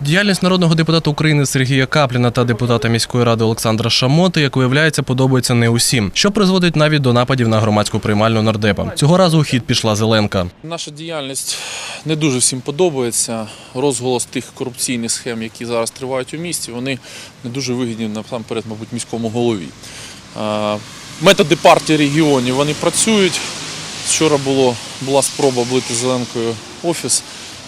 Діяльність народного депутата України Сергія Капліна та депутата міської ради Олександра Шамоти, як виявляється, подобається не усім, що призводить навіть до нападів на громадську приймальну нардепа. Цього разу у хід пішла Зеленка. Наша діяльність не дуже всім подобається. Розголос тих корупційних схем, які зараз тривають у місті, вони не дуже вигідні насамперед, мабуть, міському голові. Методи партії регіонів вони працюють. Вчора було, була спроба облити Зеленкою офіс.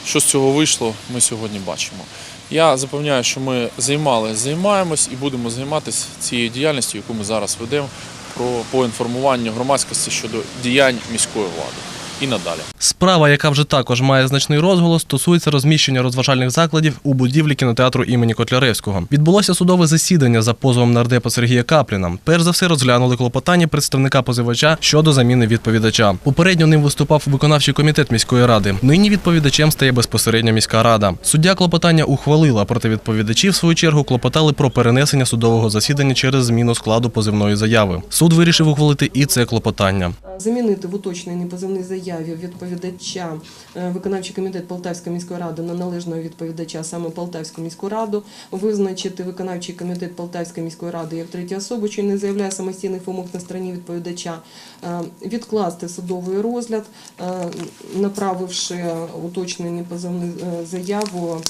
Що з цього вийшло, ми сьогодні бачимо. Я запевняю, що ми займалися, займаємось і будемо займатися цією діяльністю, яку ми зараз ведемо про по інформуванню громадськості щодо діянь міської влади і надалі. Справа, яка вже також має значний розголос, стосується розміщення розважальних закладів у будівлі кінотеатру імені Котляревського. Відбулося судове засідання за позовом нардепа Сергія Капліна. Перш за все розглянули клопотання представника позивача щодо заміни відповідача. Попередньо ним виступав виконавчий комітет міської ради. Нині відповідачем стає безпосередньо міська рада. Суддя клопотання ухвалила, проте відповідачі в свою чергу клопотали про перенесення судового засідання через зміну складу позивної заяви. Суд вирішив ухвалити і це клопотання. Замінити в уточненій позовній заяві відповідача е, виконавчий комітет Полтавської міської ради на належного відповідача саме Полтавську міську раду, визначити виконавчий комітет Полтавської міської ради як третю особу, що не заявляє самостійних вимог на стороні відповідача, е, відкласти судовий розгляд, е, направивши уточнені позовну заяву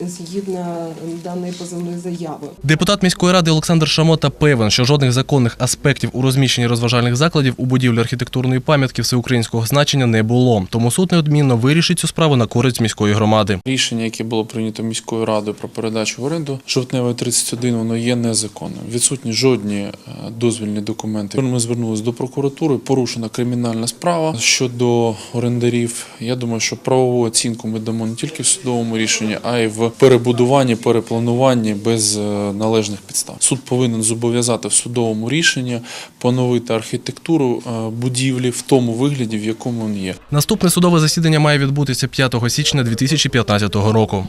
згідно даної позовної заяви. Депутат міської ради Олександр Шамота певен, що жодних законних аспектів у розміщенні розважальних закладів у будівлі архітектурної пам'ятки всеукраїнського значення не було. Тому суд неодмінно вирішить цю справу на користь міської громади. Рішення, яке було прийнято міською радою про передачу в оренду жовтневої 31, воно є незаконним. Відсутні жодні е, дозвільні документи. Ми звернулися до прокуратури, порушена кримінальна справа щодо орендарів. Я думаю, що правову оцінку ми дамо не тільки в судовому рішенні, а й в перебудуванні, переплануванні без е, належних підстав. Суд повинен зобов'язати в судовому рішенні поновити архітектуру е, в тому вигляді, в якому він є. Наступне судове засідання має відбутися 5 січня 2015 року.